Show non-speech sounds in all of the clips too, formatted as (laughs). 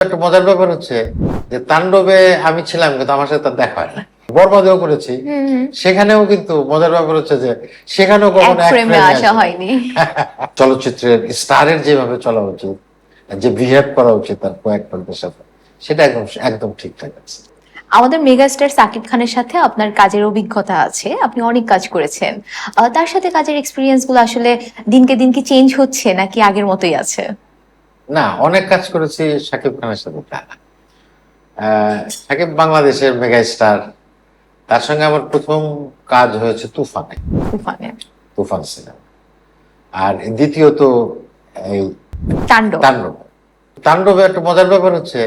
একটা মজার ব্যাপার হচ্ছে যে তাণ্ডবে আমি ছিলাম কিন্তু আমার সাথে তার দেখা হয় না বরবাদেও করেছি। সেখানেও কিন্তু মজার ব্যাপার হচ্ছে যে সেখানেও কখনো এক ফ্রেমে আসা হয়নি। (laughs) চলচ্চিত্রের স্টারের যেভাবে চলা উচিত যে বিহেভ করা উচিত তার সাথে সেটা একদম একদম ঠিকঠাক আছে। আমাদের মেগাস্টার সাকিব খানের সাথে আপনার কাজের অভিজ্ঞতা আছে আপনি অনেক কাজ করেছেন। তার সাথে কাজের এক্সপিরিয়েন্সগুলো আসলে দিনকে দিন কি চেঞ্জ হচ্ছে নাকি আগের মতোই আছে? না অনেক কাজ করেছি সাকিব খানের সাথে সাকিব বাংলাদেশের মেগা স্টার তার সঙ্গে আমার প্রথম কাজ হয়েছে তুফানে। তুফানে। তুফান সিনেমা। আর দ্বিতীয়ত এই তাণ্ডব। তাণ্ডব। একটা মজার ব্যাপার হচ্ছে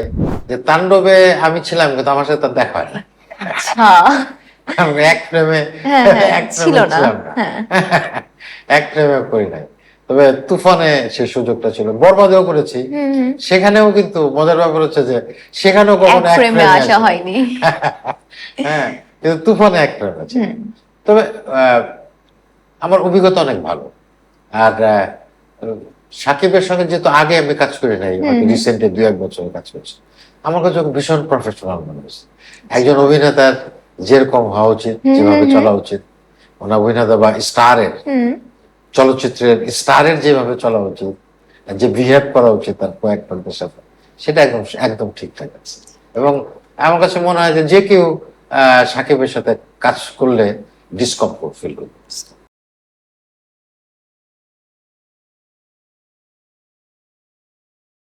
যে তাণ্ডবে আমি ছিলাম কিন্তু আমার সাথে তার দেখা হয় না আচ্ছা এক ফ্রেমে হ্যাঁ, হ্যাঁ, এক না। ছিলাম না। হ্যাঁ। এক ফ্রেমে করি নাই। তবে তুফানে সে সুযোগটা ছিল। বরবাদেও করেছি। সেখানেও কিন্তু মজার ব্যাপার হচ্ছে যে সেখানেও কখনো এক এ আসা হয়নি। (laughs) হ্যাঁ কিন্তু তুফানে এক ফ্রেম আছে তবে আমার অভিজ্ঞতা অনেক ভালো। আর সাকিবের সঙ্গে যেহেতু আগে আমি কাজ করি নাই রিসেন্টলি দুই এক বছর কাজ করছি। আমার কাছে ভীষণ প্রফেশনাল মনে হয়েছে। একজন অভিনেতার যেরকম হওয়া উচিত যেভাবে চলা উচিত ওনার অভিনেতা বা স্টারের। চলচ্চিত্রের স্টারের যেভাবে চলা উচিত যে বিহেভ করা উচিত তার কয়েকটার সাথে, সেটা একদম একদম ঠিকঠাক আছে এবং আমার কাছে মনে হয় যে যে কেউ সাকিবের সাথে কাজ করলে ডিসকমফোর্ট ফিল করবে।